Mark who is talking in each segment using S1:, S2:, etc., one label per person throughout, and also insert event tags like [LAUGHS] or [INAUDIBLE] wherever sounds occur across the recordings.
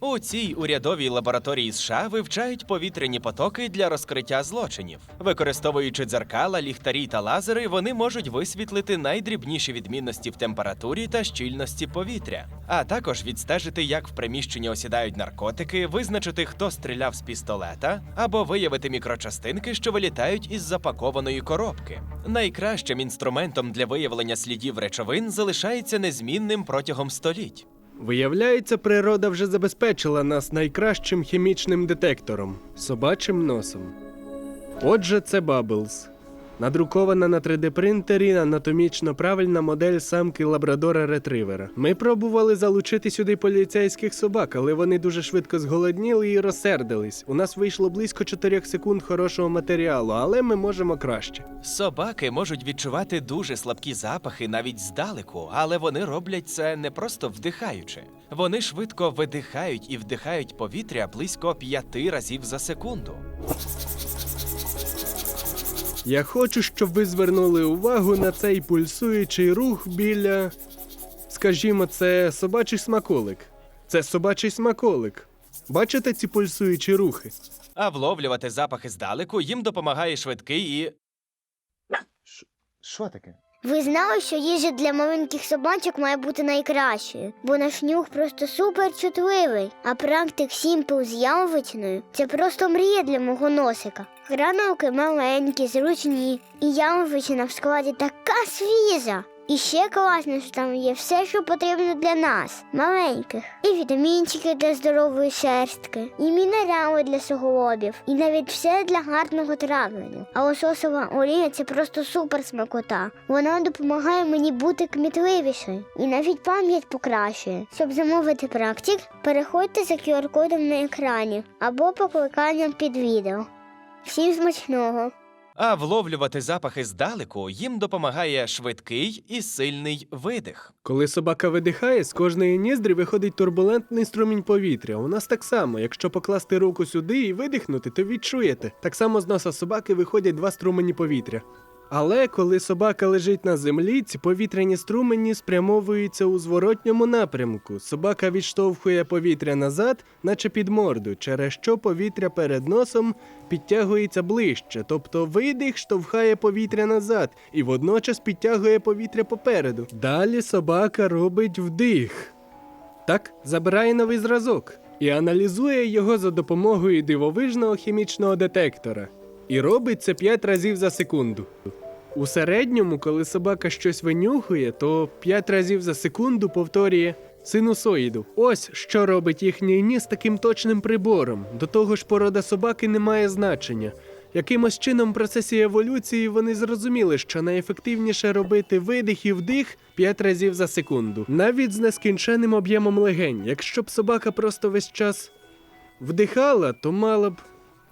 S1: У цій урядовій лабораторії США вивчають повітряні потоки для розкриття злочинів. Використовуючи дзеркала, ліхтарі та лазери, вони можуть висвітлити найдрібніші відмінності в температурі та щільності повітря, а також відстежити, як в приміщенні осідають наркотики, визначити, хто стріляв з пістолета, або виявити мікрочастинки, що вилітають із запакованої коробки. Найкращим інструментом для виявлення слідів речовин залишається незмінним протягом століть.
S2: Виявляється, природа вже забезпечила нас найкращим хімічним детектором собачим носом. Отже, це Bubbles. Надрукована на 3D-принтері анатомічно правильна модель самки лабрадора ретривера. Ми пробували залучити сюди поліцейських собак, але вони дуже швидко зголодніли і розсердились. У нас вийшло близько 4 секунд хорошого матеріалу, але ми можемо краще.
S1: Собаки можуть відчувати дуже слабкі запахи навіть здалеку, але вони роблять це не просто вдихаючи. Вони швидко видихають і вдихають повітря близько п'яти разів за секунду.
S2: Я хочу, щоб ви звернули увагу на цей пульсуючий рух біля. Скажімо, це собачий смаколик. Це собачий смаколик. Бачите ці пульсуючі рухи?
S1: А вловлювати запахи здалеку їм допомагає швидкий і.
S2: Що таке?
S3: Ви знали, що їжа для маленьких собачок має бути найкращою, бо наш нюх просто супер чутливий, а практик Сімпл з яловичиною це просто мрія для мого носика. Гранулки маленькі, зручні, і яловичина в складі така свіжа. І ще класно, що там є все, що потрібно для нас, маленьких. І вітамінчики для здорової шерстки, і мінерали для суглобів, і навіть все для гарного травлення. А лососова олія це просто супер смакота. Вона допомагає мені бути кмітливішою і навіть пам'ять покращує. Щоб замовити практик, переходьте за QR-кодом на екрані або покликанням під відео. Всім смачного!
S1: А вловлювати запахи здалеку їм допомагає швидкий і сильний видих.
S2: Коли собака видихає, з кожної ніздрі виходить турбулентний струмінь повітря. У нас так само, якщо покласти руку сюди і видихнути, то відчуєте. Так само з носа собаки виходять два струмені повітря. Але коли собака лежить на землі, ці повітряні струмені спрямовуються у зворотньому напрямку. Собака відштовхує повітря назад, наче під морду, через що повітря перед носом підтягується ближче, тобто видих штовхає повітря назад і водночас підтягує повітря попереду. Далі собака робить вдих. Так, забирає новий зразок і аналізує його за допомогою дивовижного хімічного детектора. І робить це 5 разів за секунду. У середньому, коли собака щось винюхує, то 5 разів за секунду повторює синусоїду. Ось що робить їхній ніс таким точним прибором. До того ж, порода собаки не має значення. Якимось чином в процесі еволюції вони зрозуміли, що найефективніше робити видих і вдих 5 разів за секунду, навіть з нескінченним об'ємом легень. Якщо б собака просто весь час вдихала, то мала б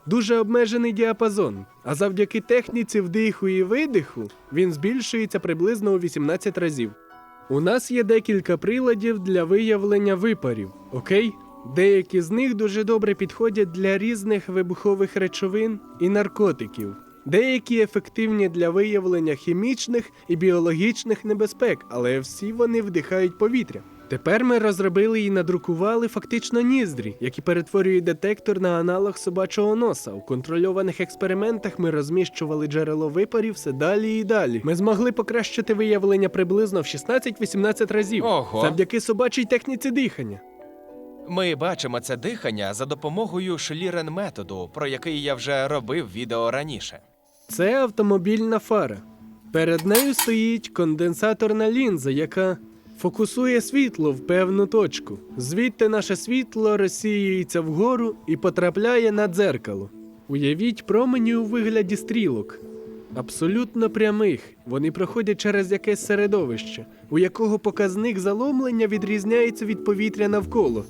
S2: дуже обмежений діапазон. А завдяки техніці вдиху і видиху він збільшується приблизно у 18 разів. У нас є декілька приладів для виявлення випарів, окей? Деякі з них дуже добре підходять для різних вибухових речовин і наркотиків. Деякі ефективні для виявлення хімічних і біологічних небезпек, але всі вони вдихають повітря. Тепер ми розробили і надрукували фактично ніздрі, які перетворюють детектор на аналог собачого носа. У контрольованих експериментах ми розміщували джерело випарів все далі і далі. Ми змогли покращити виявлення приблизно в 16-18 разів
S1: Ого.
S2: завдяки собачій техніці дихання.
S1: Ми бачимо це дихання за допомогою шлірен методу, про який я вже робив відео раніше.
S2: Це автомобільна фара. Перед нею стоїть конденсаторна лінза, яка фокусує світло в певну точку. Звідти наше світло розсіюється вгору і потрапляє на дзеркало. Уявіть промені у вигляді стрілок. Абсолютно прямих. Вони проходять через якесь середовище, у якого показник заломлення відрізняється від повітря навколо.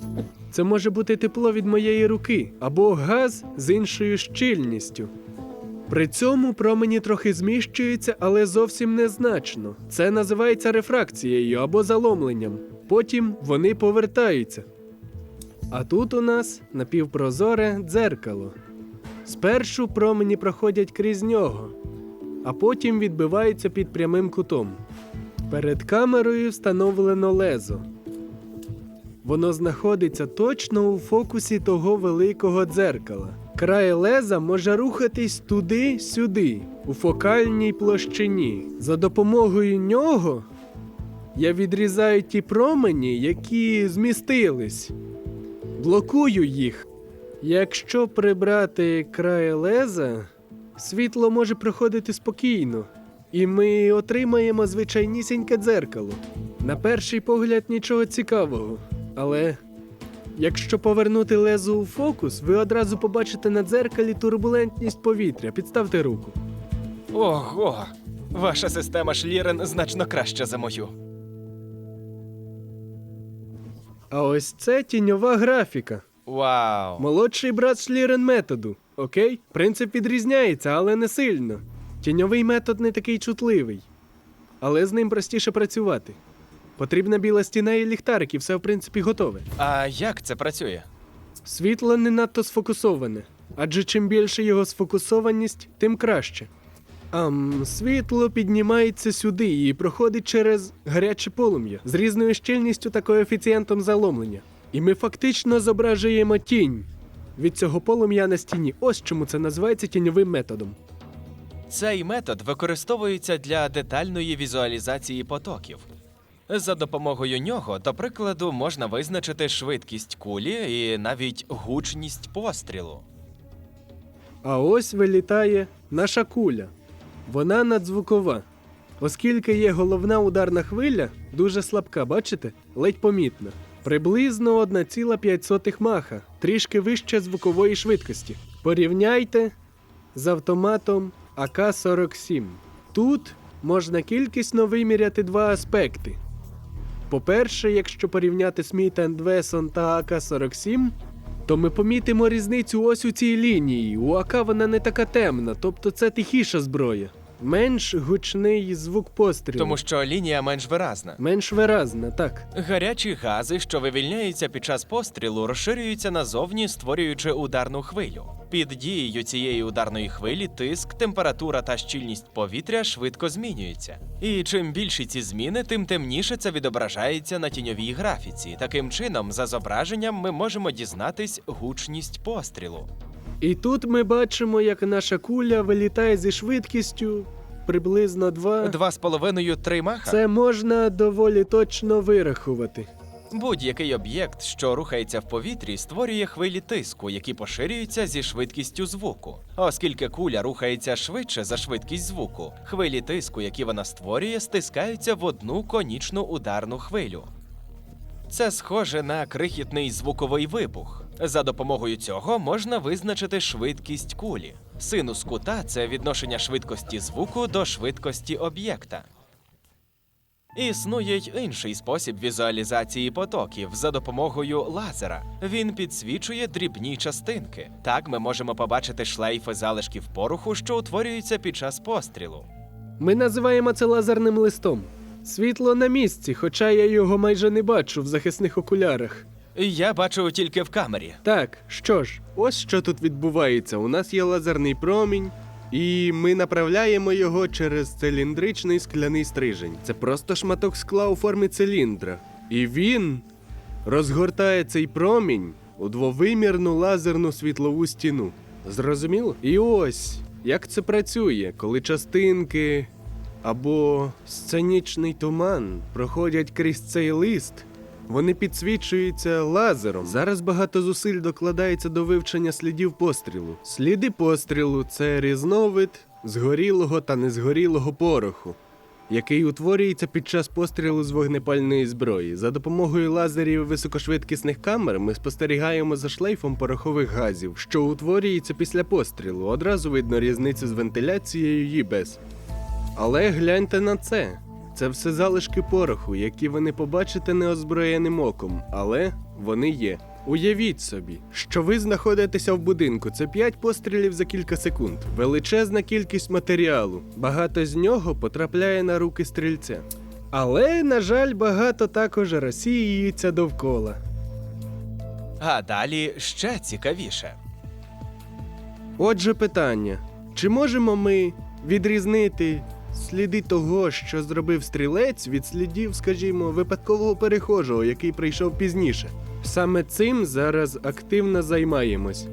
S2: Це може бути тепло від моєї руки або газ з іншою щільністю. При цьому промені трохи зміщуються, але зовсім незначно. Це називається рефракцією або заломленням. Потім вони повертаються. А тут у нас напівпрозоре дзеркало. Спершу промені проходять крізь нього, а потім відбиваються під прямим кутом. Перед камерою встановлено лезо. Воно знаходиться точно у фокусі того великого дзеркала. Край леза може рухатись туди-сюди, у фокальній площині. За допомогою нього я відрізаю ті промені, які змістились. Блокую їх. Якщо прибрати край леза, світло може проходити спокійно, і ми отримаємо звичайнісіньке дзеркало. На перший погляд нічого цікавого, але якщо повернути лезо у фокус, ви одразу побачите на дзеркалі турбулентність повітря. Підставте руку.
S1: Ого! Ваша система Шлірен значно краща за мою.
S2: А ось це тіньова графіка.
S1: Вау!
S2: Молодший брат Шлірен методу. Окей? Принцип відрізняється, але не сильно. Тіньовий метод не такий чутливий. Але з ним простіше працювати. Потрібна біла стіна і ліхтарик, і все в принципі готове.
S1: А як це працює?
S2: Світло не надто сфокусоване, адже чим більше його сфокусованість, тим краще. Ам, світло піднімається сюди і проходить через гаряче полум'я з різною щільністю та коефіцієнтом заломлення. І ми фактично зображуємо тінь від цього полум'я на стіні. Ось чому це називається тіньовим методом.
S1: Цей метод використовується для детальної візуалізації потоків. За допомогою нього, до прикладу, можна визначити швидкість кулі і навіть гучність пострілу.
S2: А ось вилітає наша куля. Вона надзвукова. Оскільки є головна ударна хвиля, дуже слабка, бачите? Ледь помітна. Приблизно 1,5 маха, трішки вище звукової швидкості. Порівняйте з автоматом АК-47. Тут можна кількісно виміряти два аспекти. По-перше, якщо порівняти Сміт Wesson та АК-47, то ми помітимо різницю ось у цій лінії. У АК вона не така темна, тобто це тихіша зброя. Менш гучний звук пострілу.
S1: Тому що лінія менш виразна.
S2: Менш виразна, так.
S1: Гарячі гази, що вивільняються під час пострілу, розширюються назовні, створюючи ударну хвилю. Під дією цієї ударної хвилі тиск, температура та щільність повітря швидко змінюються. І чим більші ці зміни, тим темніше це відображається на тіньовій графіці. Таким чином, за зображенням ми можемо дізнатись гучність пострілу.
S2: І тут ми бачимо, як наша куля вилітає зі швидкістю приблизно 2.
S1: Два з половиною три маха.
S2: Це можна доволі точно вирахувати.
S1: Будь-який об'єкт, що рухається в повітрі, створює хвилі тиску, які поширюються зі швидкістю звуку. Оскільки куля рухається швидше за швидкість звуку, хвилі тиску, які вона створює, стискаються в одну конічну ударну хвилю. Це схоже на крихітний звуковий вибух. За допомогою цього можна визначити швидкість кулі. Синус кута це відношення швидкості звуку до швидкості об'єкта. Існує й інший спосіб візуалізації потоків за допомогою лазера. Він підсвічує дрібні частинки. Так ми можемо побачити шлейфи залишків пороху, що утворюються під час пострілу.
S2: Ми називаємо це лазерним листом. Світло на місці, хоча я його майже не бачу в захисних окулярах.
S1: Я бачу тільки в камері.
S2: Так, що ж, ось що тут відбувається. У нас є лазерний промінь, і ми направляємо його через циліндричний скляний стрижень. Це просто шматок скла у формі циліндра. І він розгортає цей промінь у двовимірну лазерну світлову стіну. Зрозуміло? І ось як це працює, коли частинки або сценічний туман проходять крізь цей лист. Вони підсвічуються лазером. Зараз багато зусиль докладається до вивчення слідів пострілу. Сліди пострілу це різновид згорілого та незгорілого пороху, який утворюється під час пострілу з вогнепальної зброї. За допомогою лазерів високошвидкісних камер ми спостерігаємо за шлейфом порохових газів, що утворюється після пострілу. Одразу видно різницю з вентиляцією і без. Але гляньте на це. Це все залишки пороху, які ви не побачите неозброєним оком, але вони є. Уявіть собі, що ви знаходитеся в будинку. Це 5 пострілів за кілька секунд. Величезна кількість матеріалу. Багато з нього потрапляє на руки стрільця. Але, на жаль, багато також розсіюється довкола.
S1: А далі ще цікавіше.
S2: Отже, питання: чи можемо ми відрізнити сліди того, що зробив стрілець, від слідів, скажімо, випадкового перехожого, який прийшов пізніше. Саме цим зараз активно займаємось.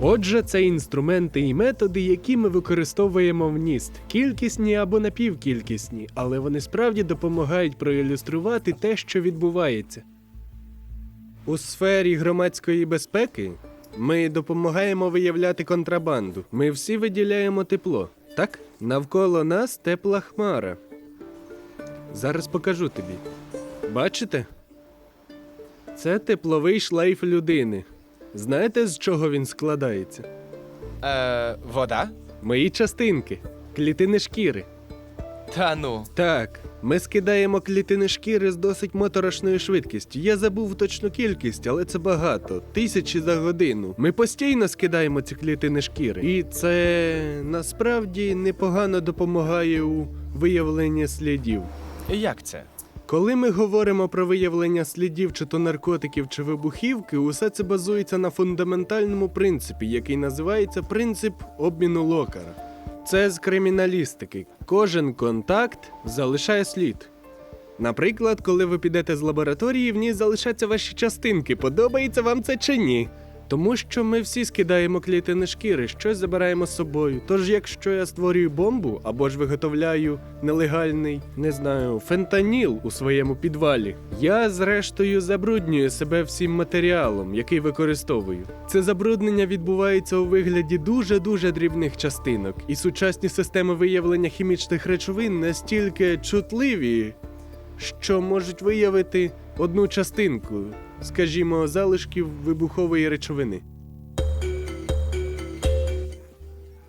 S2: Отже, це інструменти і методи, які ми використовуємо в НІСТ, кількісні або напівкількісні, але вони справді допомагають проілюструвати те, що відбувається. У сфері громадської безпеки ми допомагаємо виявляти контрабанду. Ми всі виділяємо тепло. Так? Навколо нас тепла хмара. Зараз покажу тобі. Бачите? Це тепловий шлейф людини. Знаєте, з чого він складається?
S1: Е, вода?
S2: Мої частинки, клітини шкіри.
S1: Та ну.
S2: Так, ми скидаємо клітини шкіри з досить моторошною швидкістю. Я забув точну кількість, але це багато. Тисячі за годину. Ми постійно скидаємо ці клітини шкіри. І це насправді непогано допомагає у виявленні слідів.
S1: Як це?
S2: Коли ми говоримо про виявлення слідів чи то наркотиків чи вибухівки, усе це базується на фундаментальному принципі, який називається принцип обміну локара. Це з криміналістики. Кожен контакт залишає слід. Наприклад, коли ви підете з лабораторії, в ній залишаться ваші частинки. Подобається вам це чи ні? Тому що ми всі скидаємо клітини шкіри, щось забираємо з собою. Тож, якщо я створюю бомбу або ж виготовляю нелегальний, не знаю, фентаніл у своєму підвалі, я зрештою забруднюю себе всім матеріалом, який використовую. Це забруднення відбувається у вигляді дуже дуже дрібних частинок, і сучасні системи виявлення хімічних речовин настільки чутливі, що можуть виявити одну частинку, скажімо, залишків вибухової речовини.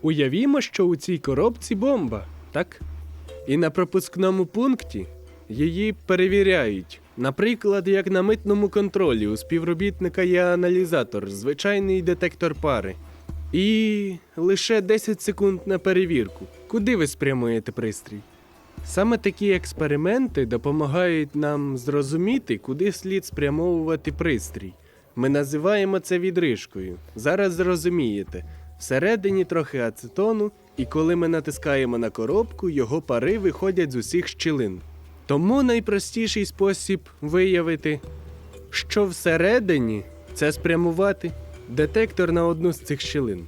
S2: Уявімо, що у цій коробці бомба, так? І на пропускному пункті її перевіряють. Наприклад, як на митному контролі у співробітника є аналізатор, звичайний детектор пари. І лише 10 секунд на перевірку. Куди ви спрямуєте пристрій? Саме такі експерименти допомагають нам зрозуміти, куди слід спрямовувати пристрій. Ми називаємо це відрижкою. Зараз зрозумієте. Всередині трохи ацетону, і коли ми натискаємо на коробку, його пари виходять з усіх щілин. Тому найпростіший спосіб виявити, що всередині це спрямувати детектор на одну з цих щілин.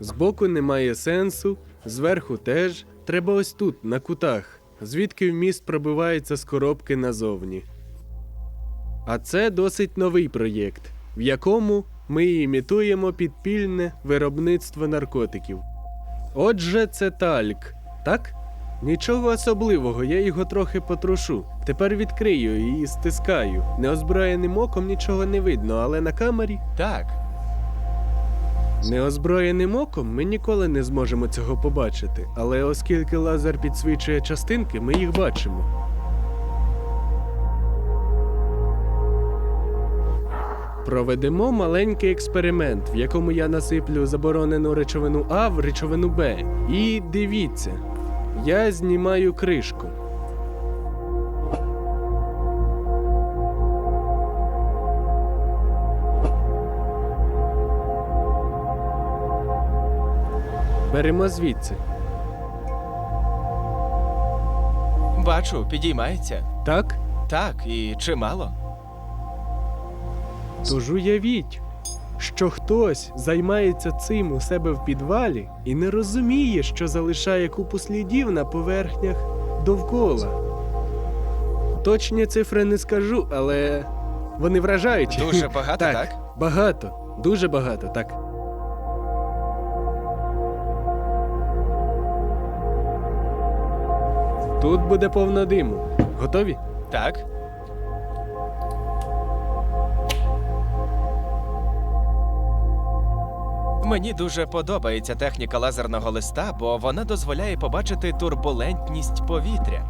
S2: Збоку немає сенсу, зверху теж. Треба ось тут, на кутах, звідки вміст пробивається з коробки назовні. А це досить новий проєкт, в якому ми імітуємо підпільне виробництво наркотиків. Отже, це тальк, так? Нічого особливого, я його трохи потрушу. Тепер відкрию і стискаю. Неозброєним оком нічого не видно, але на камері
S1: Так.
S2: Неозброєним оком ми ніколи не зможемо цього побачити, але оскільки лазер підсвічує частинки, ми їх бачимо. Проведемо маленький експеримент, в якому я насиплю заборонену речовину А в речовину Б. І дивіться, я знімаю кришку. Беремо звідси.
S1: Бачу, підіймається.
S2: Так?
S1: Так, і чимало.
S2: Тож уявіть, що хтось займається цим у себе в підвалі і не розуміє, що залишає купу слідів на поверхнях довкола. Точні цифри не скажу, але вони вражаючі.
S1: Дуже [LAUGHS] багато, так?
S2: Багато, дуже багато, так. Тут буде повно диму. Готові?
S1: Так. Мені дуже подобається техніка лазерного листа, бо вона дозволяє побачити турбулентність повітря.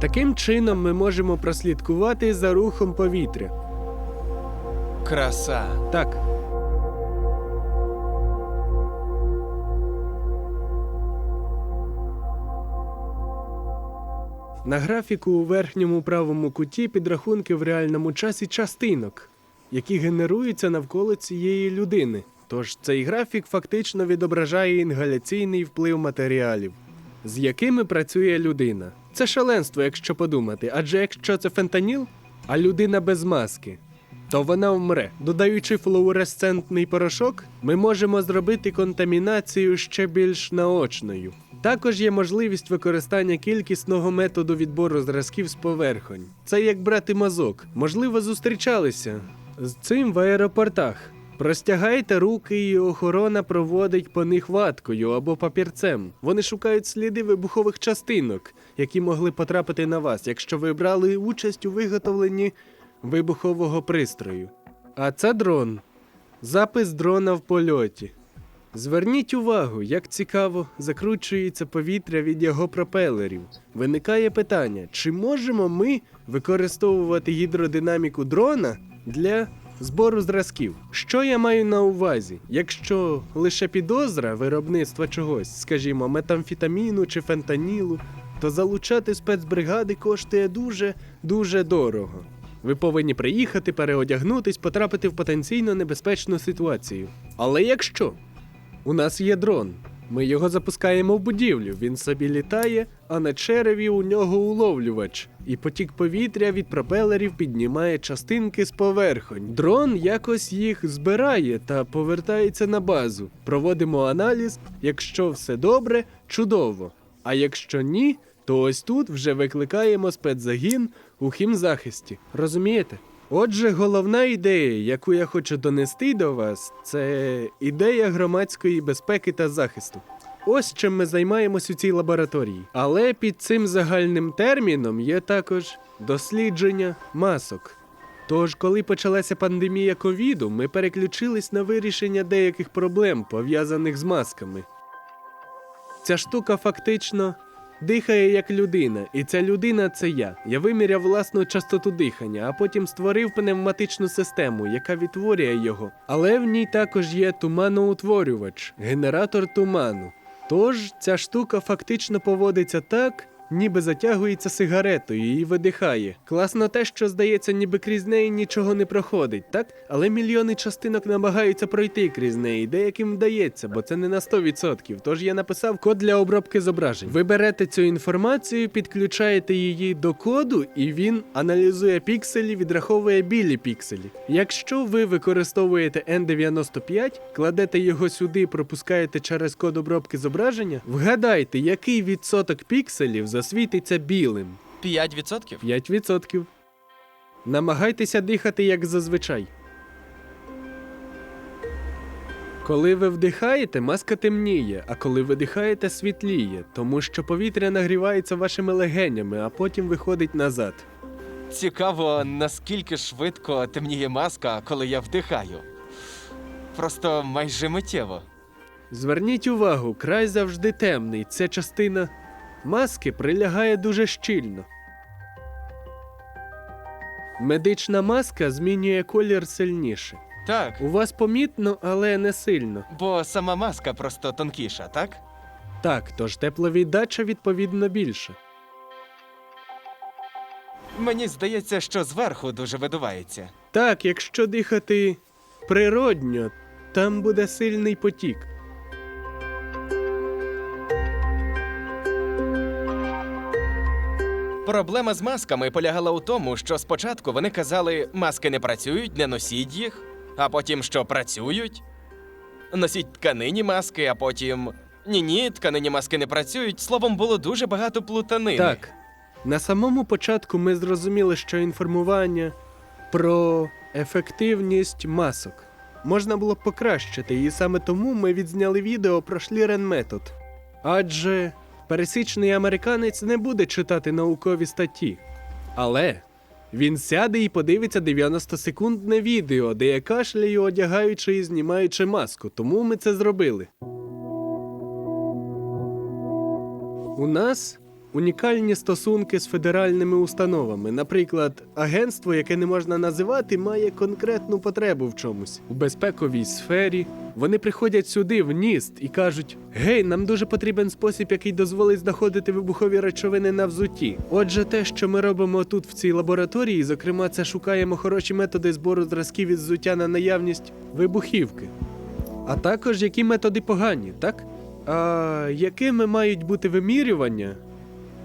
S2: Таким чином ми можемо прослідкувати за рухом повітря.
S1: Краса.
S2: Так. На графіку у верхньому правому куті підрахунки в реальному часі частинок, які генеруються навколо цієї людини. Тож цей графік фактично відображає інгаляційний вплив матеріалів. з якими працює людина. Це шаленство, якщо подумати, адже якщо це фентаніл, а людина без маски, то вона вмре. Додаючи флуоресцентний порошок, ми можемо зробити контамінацію ще більш наочною. Також є можливість використання кількісного методу відбору зразків з поверхонь. Це як брати мазок. Можливо, зустрічалися з цим в аеропортах. Простягайте руки, і охорона проводить по них ваткою або папірцем. Вони шукають сліди вибухових частинок, які могли потрапити на вас, якщо ви брали участь у виготовленні вибухового пристрою. А це дрон. Запис дрона в польоті. Зверніть увагу, як цікаво закручується повітря від його пропелерів. Виникає питання, чи можемо ми використовувати гідродинаміку дрона для збору зразків? Що я маю на увазі? Якщо лише підозра виробництва чогось, скажімо, метамфетаміну чи фентанілу, то залучати спецбригади коштує дуже дуже дорого. Ви повинні приїхати, переодягнутись, потрапити в потенційно небезпечну ситуацію. Але якщо у нас є дрон. Ми його запускаємо в будівлю. Він собі літає, а на череві у нього уловлювач. І потік повітря від пропелерів піднімає частинки з поверхонь. Дрон якось їх збирає та повертається на базу. Проводимо аналіз. Якщо все добре, чудово. А якщо ні, то ось тут вже викликаємо спецзагін у хімзахисті. Розумієте? Отже, головна ідея, яку я хочу донести до вас, це ідея громадської безпеки та захисту. Ось чим ми займаємось у цій лабораторії. Але під цим загальним терміном є також дослідження масок. Тож, коли почалася пандемія ковіду, ми переключились на вирішення деяких проблем, пов'язаних з масками. Ця штука фактично дихає як людина, і ця людина це я. Я виміряв власну частоту дихання, а потім створив пневматичну систему, яка відтворює його. Але в ній також є туманоутворювач, генератор туману. Тож ця штука фактично поводиться так. Ніби затягується сигаретою і видихає. Класно те, що здається, ніби крізь неї нічого не проходить, так? Але мільйони частинок намагаються пройти крізь неї. Деяким вдається, бо це не на 100%. Тож я написав код для обробки зображень. Ви берете цю інформацію, підключаєте її до коду, і він аналізує пікселі, відраховує білі пікселі. Якщо ви використовуєте N95, кладете його сюди, пропускаєте через код обробки зображення, вгадайте, який відсоток пікселів засвітиться білим.
S1: 5%?
S2: 5%. Намагайтеся дихати як зазвичай. Коли ви вдихаєте, маска темніє, а коли видихаєте, світліє, тому що повітря нагрівається вашими легенями, а потім виходить назад.
S1: Цікаво, наскільки швидко темніє маска, коли я вдихаю. Просто майже миттєво.
S2: Зверніть увагу, край завжди темний. Ця частина маски прилягає дуже щільно. Медична маска змінює колір сильніше.
S1: Так,
S2: У вас помітно, але не сильно.
S1: бо сама маска просто тонкіша, так?
S2: Так, тож тепловіддача відповідно більше.
S1: Мені здається, що зверху дуже видувається.
S2: Так, якщо дихати природньо, там буде сильний потік.
S1: Проблема з масками полягала у тому, що спочатку вони казали, маски не працюють, не носіть їх, а потім що працюють. Носіть тканині маски, а потім. Ні, ні, тканині маски не працюють. Словом, було дуже багато плутанини.
S2: Так. На самому початку ми зрозуміли, що інформування про ефективність масок можна було покращити, і саме тому ми відзняли відео про шлірен метод. Адже пересічний американець не буде читати наукові статті. Але він сяде і подивиться 90-секундне відео, де я кашляю, одягаючи і знімаючи маску, тому ми це зробили. У нас унікальні стосунки з федеральними установами. Наприклад, агентство, яке не можна називати, має конкретну потребу в чомусь у безпековій сфері. Вони приходять сюди в НІСТ і кажуть: Гей, нам дуже потрібен спосіб, який дозволить знаходити вибухові речовини на взутті. Отже, те, що ми робимо тут в цій лабораторії, зокрема, це шукаємо хороші методи збору зразків із взуття на наявність вибухівки. А також які методи погані, так? А якими мають бути вимірювання,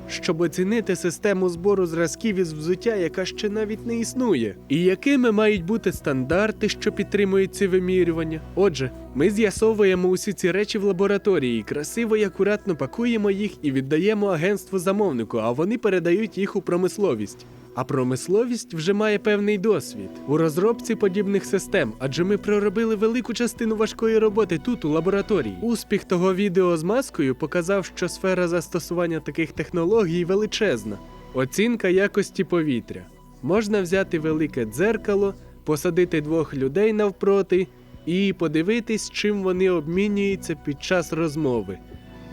S2: щоб оцінити систему збору зразків із взуття, яка ще навіть не існує? І якими мають бути стандарти, що підтримують ці вимірювання? Отже, ми з'ясовуємо усі ці речі в лабораторії, красиво і акуратно пакуємо їх і віддаємо агентству замовнику, а вони передають їх у промисловість. А промисловість вже має певний досвід у розробці подібних систем, адже ми проробили велику частину важкої роботи тут, у лабораторії. Успіх того відео з маскою показав, що сфера застосування таких технологій величезна. Оцінка якості повітря. Можна взяти велике дзеркало, посадити двох людей навпроти і подивитись, чим вони обмінюються під час розмови.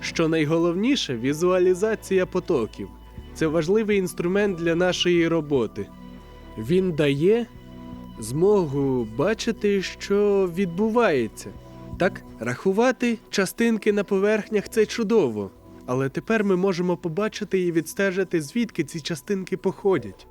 S2: Що найголовніше візуалізація потоків. Це важливий інструмент для нашої роботи. Він дає змогу бачити, що відбувається. Так, рахувати частинки на поверхнях це чудово. Але тепер ми можемо побачити і відстежити, звідки ці частинки походять.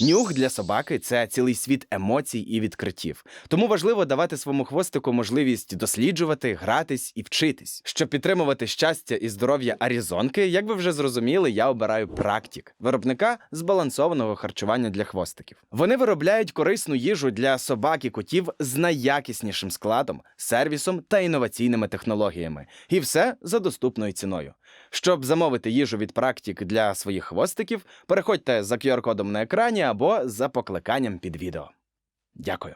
S1: Нюх для собаки це цілий світ емоцій і відкриттів. Тому важливо давати своєму хвостику можливість досліджувати, гратись і вчитись. Щоб підтримувати щастя і здоров'я Арізонки, як ви вже зрозуміли, я обираю практик виробника збалансованого харчування для хвостиків. Вони виробляють корисну їжу для собак і котів з найякіснішим складом, сервісом та інноваційними технологіями. І все за доступною ціною. Щоб замовити їжу від практик для своїх хвостиків, переходьте за QR-кодом на екрані або за покликанням під відео. Дякую.